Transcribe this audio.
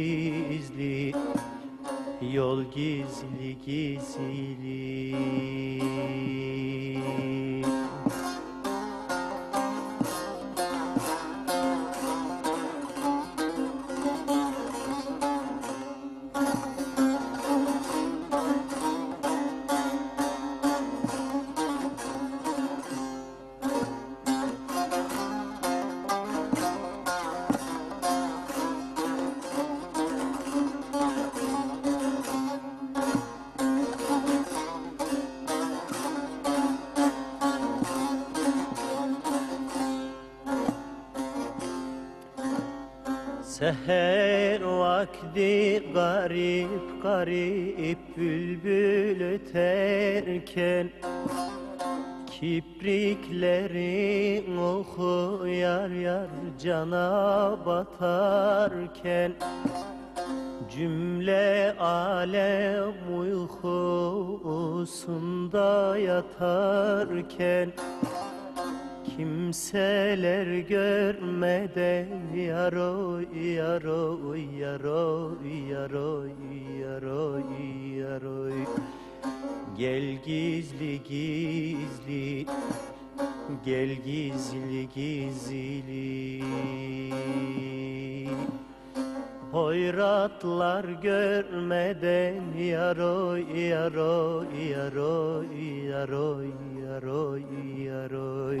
gizli Yol gizli gizli Seher vakti garip garip bülbül öterken Kipriklerin oku yar yar cana batarken Cümle alem uykusunda yatarken Kimseler görmeden yaroy yaroy yaroy yaroy yaroy yaroy. Gel gizli gizli Gel gizli gizli. Hoyratlar görmeden yaroy yaroy yaroy yaroy yaroy yaroy